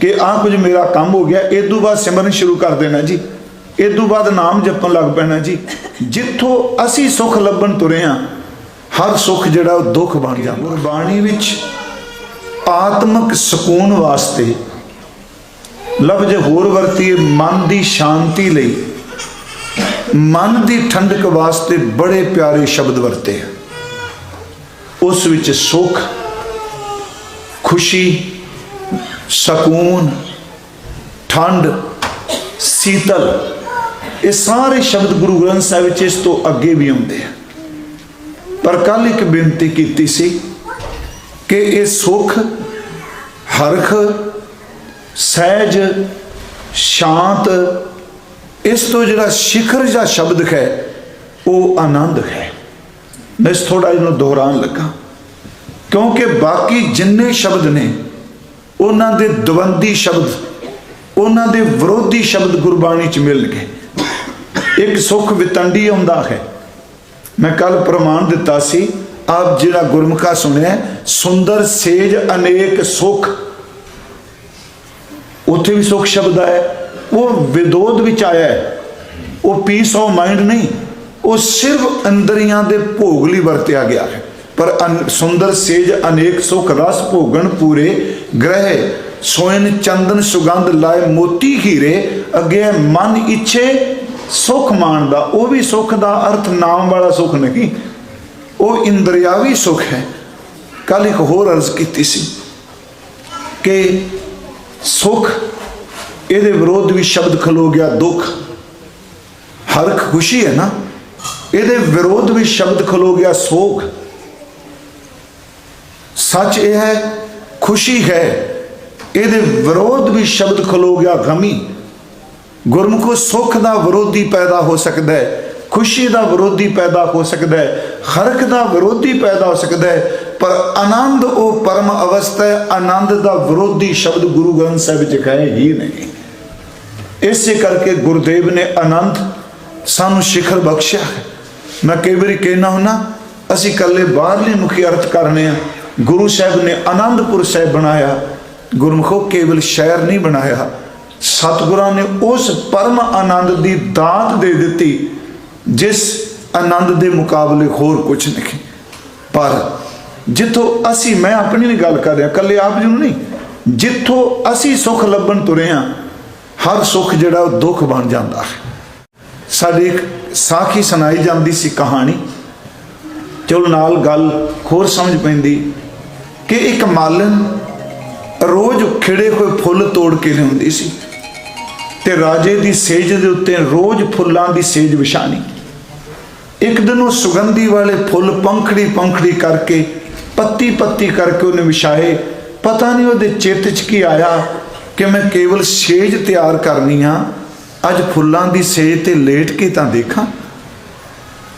ਕਿ ਆਹ ਕੁਝ ਮੇਰਾ ਕੰਮ ਹੋ ਗਿਆ ਇਹ ਤੋਂ ਬਾਅਦ ਸਿਮਰਨ ਸ਼ੁਰੂ ਕਰ ਦੇਣਾ ਜੀ। ਇਹ ਤੋਂ ਬਾਅਦ ਨਾਮ ਜਪਣ ਲੱਗ ਪੈਣਾ ਜੀ। ਜਿੱਥੋਂ ਅਸੀਂ ਸੁਖ ਲੱਭਣ ਤੁਰੇ ਹਾਂ ਹਰ ਸੁਖ ਜਿਹੜਾ ਉਹ ਦੁੱਖ ਬਣ ਜਾਂਦਾ। ਗੁਰਬਾਣੀ ਵਿੱਚ ਆਤਮਿਕ ਸਕੂਨ ਵਾਸਤੇ ਲਫ਼ਜ਼ ਹੋਰ ਵਰਤੀਏ ਮਨ ਦੀ ਸ਼ਾਂਤੀ ਲਈ ਮਨ ਦੀ ਠੰਡਕ ਵਾਸਤੇ ਬੜੇ ਪਿਆਰੇ ਸ਼ਬਦ ਵਰਤੇ ਆ। ਉਸ ਵਿੱਚ ਸੁਖ ਖੁਸ਼ੀ ਸਕੂਨ, ਠੰਡ, ਸੀਤਲ, ਇਹ ਸਾਰੇ ਸ਼ਬਦ ਗੁਰੂ ਗ੍ਰੰਥ ਸਾਹਿਬ ਵਿੱਚ ਇਸ ਤੋਂ ਅੱਗੇ ਵੀ ਆਉਂਦੇ ਆ। ਪਰ ਕੱਲ ਇੱਕ ਬੇਨਤੀ ਕੀਤੀ ਸੀ ਕਿ ਇਹ ਸੁਖ, ਹਰਖ, ਸਹਿਜ, ਸ਼ਾਂਤ, ਇਸ ਤੋਂ ਜਿਹੜਾ ਸਿਖਰ ਜਾਂ ਸ਼ਬਦ ਹੈ, ਉਹ ਆਨੰਦ ਹੈ। ਮੈਂ ਇਸ ਥੋੜਾ ਜਿਹਾ ਨੂੰ ਦੁਹਰਾਉਣ ਲੱਗਾ। ਕਿਉਂਕਿ ਬਾਕੀ ਜਿੰਨੇ ਸ਼ਬਦ ਨੇ ਉਹਨਾਂ ਦੇ ਦਵੰਦੀ ਸ਼ਬਦ, ਉਹਨਾਂ ਦੇ ਵਿਰੋਧੀ ਸ਼ਬਦ ਗੁਰਬਾਣੀ ਚ ਮਿਲਣਗੇ ਇੱਕ ਸੁਖ ਵਿਤੰਡੀ ਆਉਂਦਾ ਹੈ। ਮੈਂ ਕੱਲ ਪ੍ਰਮਾਣ ਦਿੱਤਾ ਸੀ, ਆਪ ਜਿਹੜਾ ਗੁਰਮੁਖਾ ਸੁਣਿਆ, ਸੁੰਦਰ ਸੇਜ ਅਨੇਕ ਸੁਖ। ਉੱਥੇ ਵੀ ਸੁਖ ਸ਼ਬਦ ਆਇਆ। ਉਹ ਵਿਦੋਦ ਵਿੱਚ ਆਇਆ ਉਹ ਪੀਸ ਆਫ ਮਾਈਂਡ ਨਹੀਂ, ਉਹ ਸਿਰਫ ਅੰਦਰੀਆਂ ਦੇ ਭੋਗ ਲਈ ਵਰਤਿਆ ਗਿਆ ਹੈ। ਪਰ ਅਨ- ਸੁੰਦਰ ਸੇਜ ਅਨੇਕ ਸੁਖ, ਰਸ ਭੋਗਣ ਪੂਰੇ ਗ੍ਰਹਿ, ਸੋਇਨ ਚੰਦਨ ਸੁਗੰਧ ਲਾਏ ਮੋਤੀ ਹੀਰੇ, ਅੱਗੇ ਮਨ ਇੱਛੇ ਸੁਖ ਮਾਣਦਾ ਉਹ ਵੀ ਸੁਖ ਦਾ ਅਰਥ ਨਾਮ ਵਾਲਾ ਸੁਖ ਨਹੀਂ। ਉਹ ਇੰਦਰਿਆਵੀ ਸੁਖ ਹੈ। ਕੱਲ ਇੱਕ ਹੋਰ ਅਰਜ਼ ਕੀਤੀ ਸੀ ਕਿ ਸੁਖ, ਇਹਦੇ ਵਿਰੋਧ ਵੀ ਸ਼ਬਦ ਖਲੋ ਗਿਆ ਦੁੱਖ। ਹਰਖ ਖੁਸ਼ੀ ਹੈ ਨਾ? ਇਹਦੇ ਵਿਰੋਧ ਵੀ ਸ਼ਬਦ ਖਲੋ ਗਿਆ ਸੋਖ ਸੱਚ ਇਹ ਹੈ ਖੁਸ਼ੀ ਹੈ। ਇਹਦੇ ਵਿਰੋਧ ਵੀ ਸ਼ਬਦ ਖਲੋ ਗਿਆ ਗਮੀ। ਗੁਰਮੁਖੋ ਸੁਖ ਦਾ ਵਿਰੋਧੀ ਪੈਦਾ ਹੋ ਸਕਦਾ ਹੈ। ਖੁਸ਼ੀ ਦਾ ਵਿਰੋਧੀ ਪੈਦਾ ਹੋ ਸਕਦਾ ਹੈ। ਹਰਖ ਦਾ ਵਿਰੋਧੀ ਪੈਦਾ ਹੋ ਸਕਦਾ ਹੈ। ਪਰ ਆਨੰਦ ਉਹ ਪਰਮ ਅਵਸਥਾ ਹੈ। ਆਨੰਦ ਦਾ ਵਿਰੋਧੀ ਸ਼ਬਦ ਗੁਰੂ ਗ੍ਰੰਥ ਸਾਹਿਬ ਵਿੱਚ ਕਹੇ ਹੀ ਨਹੀਂ। ਇਸੇ ਕਰਕੇ ਗੁਰਦੇਵ ਨੇ ਆਨੰਦ ਸਾਨੂੰ ਸਿਖਰ ਬਖਸ਼ਿਆ ਹੈ। ਮੈਂ ਕਈ ਵਾਰੀ ਕਹਿਣਾ ਹੁੰਨਾ, ਅਸੀਂ ਕੱਲੇ ਬਾਹਰਲੇ ਮੁਖੀ ਅਰਥ ਕਰਨੇ ਆ। ਗੁਰੂ ਸਾਹਿਬ ਨੇ ਆਨੰਦਪੁਰ ਸਾਹਿਬ ਬਣਾਇਆ, ਗੁਰਮੁਖੋ ਕੇਵਲ ਸ਼ਹਿਰ ਨਹੀਂ ਬਣਾਇਆ। ਸਤਿਗੁਰਾਂ ਨੇ ਉਸ ਪਰਮ ਆਨੰਦ ਦੀ ਦਾਤ ਦੇ ਦਿੱਤੀ, ਜਿਸ ਆਨੰਦ ਦੇ ਮੁਕਾਬਲੇ ਹੋਰ ਕੁਝ ਨਹੀਂ। ਪਰ ਜਿੱਥੋਂ ਅਸੀਂ, ਮੈਂ ਆਪਣੀ ਨਹੀਂ ਗੱਲ ਕਰ ਰਿਹਾ ਕੱਲੇ ਆਪ ਜੀ ਨੂੰ ਨਹੀਂ। ਜਿੱਥੋਂ ਅਸੀਂ ਸੁਖ ਲੱਭਣ ਤੁਰੇ ਹਾਂ, ਹਰ ਸੁਖ ਜਿਹੜਾ ਉਹ ਦੁੱਖ ਬਣ ਜਾਂਦਾ ਹੈ। ਸਾਡੀ ਇੱਕ ਸਾਖੀ ਸੁਣਾਈ ਜਾਂਦੀ ਸੀ ਕਹਾਣੀ ਚਲੋ ਨਾਲ ਗੱਲ ਹੋਰ ਸਮਝ ਪੈਂਦੀ ਕਿ ਇੱਕ ਮਾਲਨ ਰੋਜ਼ ਖਿੜੇ ਹੋਏ ਫੁੱਲ ਤੋੜ ਕੇ ਲਿਆਉਂਦੀ ਸੀ ਤੇ ਰਾਜੇ ਦੀ ਸੇਜ ਦੇ ਉੱਤੇ ਰੋਜ਼ ਫੁੱਲਾਂ ਦੀ ਸੇਜ ਵਿਛਾਣੀ। ਇੱਕ ਦਿਨ ਉਹ ਸੁਗੰਧੀ ਵਾਲੇ ਫੁੱਲ ਪੰਖੜੀ ਪੰਖੜੀ ਕਰਕੇ, ਪੱਤੀ ਪੱਤੀ ਕਰਕੇ ਉਹਨੇ ਵਿਛਾਏ। ਪਤਾ ਨਹੀਂ ਉਹਦੇ ਚਿੱਤ 'ਚ ਕੀ ਆਇਆ ਕਿ ਮੈਂ ਕੇਵਲ ਸੇਜ ਤਿਆਰ ਕਰਨੀ ਆ, ਅੱਜ ਫੁੱਲਾਂ ਦੀ ਸੇਜ ਤੇ ਲੇਟ ਕੇ ਤਾਂ ਦੇਖਾਂ।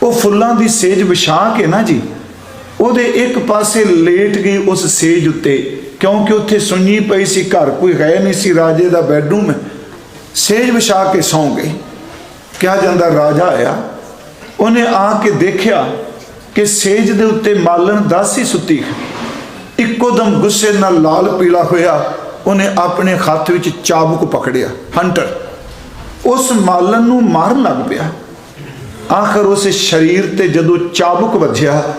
ਉਹ ਫੁੱਲਾਂ ਦੀ ਸੇਜ ਵਿਛਾ ਕੇ ਨਾ ਜੀ, ਉਹਦੇ ਇੱਕ ਪਾਸੇ ਲੇਟ ਗਈ ਉਸ ਸੇਜ ਉੱਤੇ, ਕਿਉਂਕਿ ਉੱਥੇ ਸੁੰਨੀ ਪਈ ਸੀ, ਘਰ ਕੋਈ ਹੈ ਨਹੀਂ ਸੀ, ਰਾਜੇ ਦਾ ਬੈੱਡਰੂਮ ਹੈ ਸੇਜ ਵਿਛਾ ਕੇ ਸੌਂ ਗਈ ਕਿਹਾ ਜਾਂਦਾ ਰਾਜਾ ਆਇਆ। ਉਹਨੇ ਆ ਕੇ ਦੇਖਿਆ ਕਿ ਸੇਜ ਦੇ ਉੱਤੇ ਮਾਲਣ ਦਾਸੀ ਸੁੱਤੀ ਇੱਕੋ ਦਮ ਗੁੱਸੇ ਨਾਲ ਲਾਲ ਪੀਲਾ ਹੋਇਆ। ਉਹਨੇ ਆਪਣੇ ਹੱਥ ਵਿੱਚ ਚਾਬੁਕ ਪਕੜਿਆ, ਹੰਟਰ। ਉਸ ਮਾਲਣ ਨੂੰ ਮਾਰਨ ਲੱਗ ਪਿਆ। ਆਖਰ ਉਸ ਸਰੀਰ ਤੇ ਜਦੋਂ ਚਾਬੁਕ ਵੱਜਿਆ,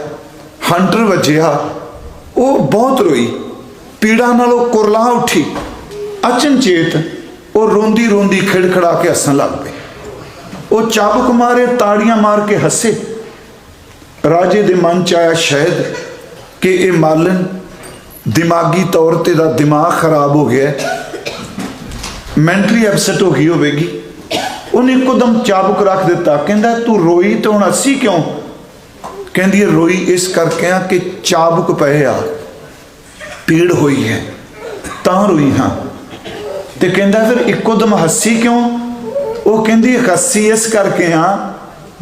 ਹੰਟਰ ਵੱਜਿਆ, ਉਹ ਬਹੁਤ ਰੋਈ। ਪੀੜਾ ਨਾਲ ਉਹ ਕੁਰਲਾ ਉੱਠੀ ਅਚਨਚੇਤ ਉਹ ਰੋਂਦੀ ਰੋਂਦੀ ਖਿੜਖੜਾ ਕੇ ਹੱਸਣ ਲੱਗ ਪਈ। ਉਹ ਚਾਬੁਕ ਮਾਰੇ, ਤਾੜੀਆਂ ਮਾਰ ਕੇ ਹੱਸੇ। ਰਾਜੇ ਦੇ ਮਨ ਚ ਆਇਆ ਸ਼ਾਇਦ ਕਿ ਇਹ ਮਾਲਨ ਦਿਮਾਗੀ ਤੌਰ ਤੇ ਦਾ ਦਿਮਾਗ ਖਰਾਬ ਹੋ ਗਿਆ ਮੈਂਟਲੀ ਅਪਸੈਟ ਹੋ ਗਈ ਹੋਵੇਗੀ। ਉਹਨੇ ਇੱਕਦਮ ਚਾਬੁਕ ਰੱਖ ਦਿੱਤਾ। ਕਹਿੰਦਾ, ਤੂੰ ਰੋਈ ਤੇ ਹੁਣ ਅਸੀਂ ਕਿਉਂ? ਕਹਿੰਦੀ ਰੋਈ ਇਸ ਕਰਕੇ ਆ ਕਿ ਚਾਬੁਕ ਪਏ ਆ, ਪੀੜ ਹੋਈ ਹੈ, ਤਾਂ ਰੋਈ ਹਾਂ। ਤੇ ਕਹਿੰਦਾ, ਫਿਰ ਇੱਕਦਮ ਹੱਸੀ ਕਿਉਂ? ਉਹ ਕਹਿੰਦੀ, ਹੱਸੀ ਇਸ ਕਰਕੇ ਆ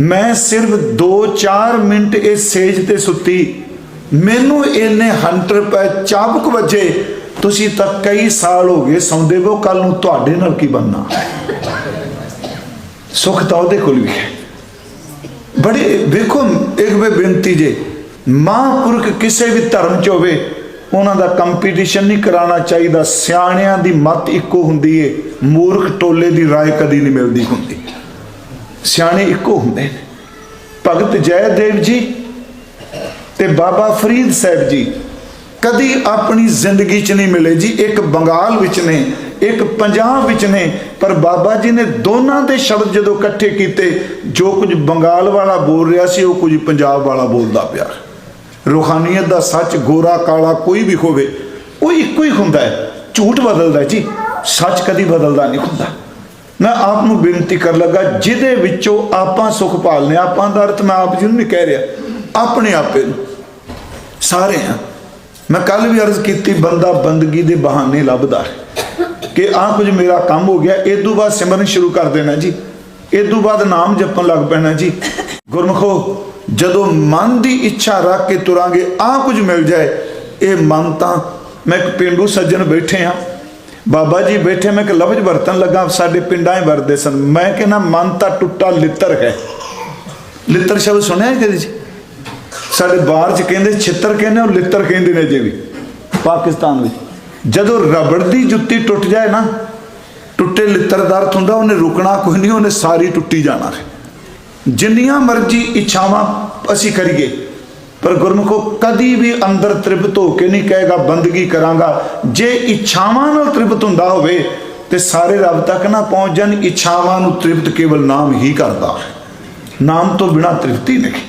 ਮੈਂ ਸਿਰਫ 2-4 ਮਿੰਟ ਇਸ ਸੇਜ ਤੇ ਸੁੱਤੀ। ਮੈਨੂੰ ਇਹਨੇ ਹੰਟਰ ਪੈ ਚਾਬੁਕ ਵੱਜੇ। ਤੁਸੀਂ ਤਾਂ ਕਈ ਸਾਲ ਹੋ ਗਏ ਸੌਂਦੇ ਹੋ ਕੱਲ ਨੂੰ ਤੁਹਾਡੇ ਨਾਲ ਕੀ ਬੰਨਾ ਸੁਖ ਤਾਂ ਉਹਦੇ ਕੋਲ ਵੀ ਹੈ ਬੜੇ ਵੇਖੋ ਇੱਕ ਵੇ ਬੇਨਤੀ ਜੇ ਮਹਾਂਪੁਰਖ ਕਿਸੇ ਵੀ ਧਰਮ ਚ ਹੋਵੇ ਉਹਨਾਂ ਦਾ ਕੰਪੀਟੀਸ਼ਨ ਨਹੀਂ ਕਰਾਉਣਾ ਚਾਹੀਦਾ ਸਿਆਣਿਆਂ ਦੀ ਮਤ ਇੱਕੋ ਹੁੰਦੀ ਏ ਮੂਰਖ ਟੋਲੇ ਦੀ رائے ਕਦੀ ਨਹੀਂ ਮਿਲਦੀ ਹੁੰਦੀ ਸਿਆਣੇ ਇੱਕੋ ਹੁੰਦੇ ਨੇ ਭਗਤ ਜੈਦੇਵ ਜੀ ਤੇ ਬਾਬਾ ਫਰੀਦ ਸਾਹਿਬ ਜੀ ਕਦੀ ਆਪਣੀ ਜ਼ਿੰਦਗੀ 'ਚ ਨਹੀਂ ਮਿਲੇ ਜੀ ਇੱਕ ਬੰਗਾਲ ਵਿੱਚ ਨੇ ਇੱਕ ਪੰਜਾਬ ਵਿੱਚ ਨੇ, ਪਰ ਬਾਬਾ ਜੀ ਨੇ ਦੋਨਾਂ ਦੇ ਸ਼ਬਦ ਜਦੋਂ ਇਕੱਠੇ ਕੀਤੇ, ਜੋ ਕੁਝ ਬੰਗਾਲ ਵਾਲਾ ਬੋਲ ਰਿਹਾ ਸੀ, ਉਹ ਕੁਝ ਪੰਜਾਬ ਵਾਲਾ ਬੋਲਦਾ ਪਿਆ। ਰੂਹਾਨੀਅਤ ਦਾ ਸੱਚ ਗੋਰਾ ਕਾਲਾ ਕੋਈ ਵੀ ਹੋਵੇ, ਉਹ ਇੱਕੋ ਹੀ ਹੁੰਦਾ ਹੈ। ਝੂਠ ਬਦਲਦਾ ਜੀ, ਸੱਚ ਕਦੀ ਬਦਲਦਾ ਨਹੀਂ ਹੁੰਦਾ। ਮੈਂ ਆਪ ਨੂੰ ਬੇਨਤੀ ਕਰ ਲੱਗਾ, ਜਿਹਦੇ ਵਿੱਚੋਂ ਆਪਾਂ ਸੁਖ ਭਾਲਨੇ ਆਪਾਂ ਦਾ ਅਰਥ ਮੈਂ ਆਪ ਜੀ ਨੂੰ ਨਹੀਂ ਕਹਿ ਰਿਹਾ, ਆਪਣੇ ਆਪੇ ਨੂੰ। ਸਾਰੇ ਆ ਮੈਂ ਕੱਲ ਵੀ ਅਰਜ਼ ਕੀਤੀ, ਬੰਦਾ ਬੰਦਗੀ ਦੇ ਬਹਾਨੇ ਲੱਭਦਾ ਹੈ। ਕਿ ਆਹ ਕੁਝ ਮੇਰਾ ਕੰਮ ਹੋ ਗਿਆ, ਇਹ ਤੋਂ ਬਾਅਦ ਸਿਮਰਨ ਸ਼ੁਰੂ ਕਰ ਦੇਣਾ ਜੀ। ਇਹ ਤੋਂ ਬਾਅਦ ਨਾਮ ਜਪਣ ਲੱਗ ਪੈਣਾ ਜੀ। ਗੁਰਮਖੋ, ਜਦੋਂ ਮਨ ਦੀ ਇੱਛਾ ਰੱਖ ਕੇ ਤੁਰਾਂਗੇ ਆ ਕੁਝ ਮਿਲ ਜਾਏ, ਇਹ ਮਨ ਤਾਂ ਮੈਂ ਇੱਕ ਪਿੰਡੂ ਸੱਜਣ ਬੈਠੇ ਆ ਬਾਬਾ ਜੀ ਬੈਠੇ, ਮੈਂ ਇੱਕ ਲਫ਼ਜ਼ ਵਰਤਨ ਲੱਗਾ, ਸਾਡੇ ਪਿੰਡਾਂ ਹੀ ਵਰਦੇ ਸਨ। ਮੈਂ ਕਹਿੰਦਾ, ਮਨ ਤਾਂ ਟੁੱਟਾ ਲਿੱਤਰ ਹੈ। ਲਿੱਤਰ ਸ਼ਬਦ ਸੁਣਿਆ ਹੈ ਕਦੇ ਜੀ? ਸਾਡੇ ਬਾਹਰ ਚ ਕਹਿੰਦੇ, ਛਿੱਤਰ ਕਹਿੰਦੇ, ਉਹ ਲਿੱਤਰ ਕਹਿੰਦੇ ਨੇ ਜੇ ਵੀ, ਪਾਕਿਸਤਾਨ ਵਿੱਚ। ਜਦੋਂ ਰਬੜ ਦੀ ਜੁੱਤੀ ਟੁੱਟ ਜਾਏ ਨਾ, ਟੁੱਟੇ ਲਿੱਤਰ ਦਾ ਅਰਥ ਹੁੰਦਾ, ਉਹਨੇ ਰੁਕਣਾ ਕੋਈ ਨਹੀਂ, ਉਹਨੇ ਸਾਰੀ ਟੁੱਟੀ ਜਾਣਾ ਜਿੰਨੀਆਂ ਮਰਜ਼ੀ ਇੱਛਾਵਾਂ ਅਸੀਂ ਕਰੀਏ, ਪਰ ਗੁਰਮੁਖੋ ਕਦੀ ਵੀ ਅੰਦਰ ਤ੍ਰਿਪਤ ਹੋ ਕੇ ਨਹੀਂ ਕਹੇਗਾ, ਬੰਦਗੀ ਕਰਾਂਗਾ। ਜੇ ਇੱਛਾਵਾਂ ਨਾਲ ਤ੍ਰਿਪਤ ਹੁੰਦਾ ਹੋਵੇ, ਤੇ ਸਾਰੇ ਰੱਬ ਤੱਕ ਨਾ ਪਹੁੰਚ ਜਾਣ, ਇੱਛਾਵਾਂ ਨੂੰ ਤ੍ਰਿਪਤ ਕੇਵਲ ਨਾਮ ਹੀ ਕਰਦਾ। ਹੈ ਨਾਮ ਤੋਂ ਬਿਨਾ ਤ੍ਰਿਪਤੀ ਨਹੀਂ।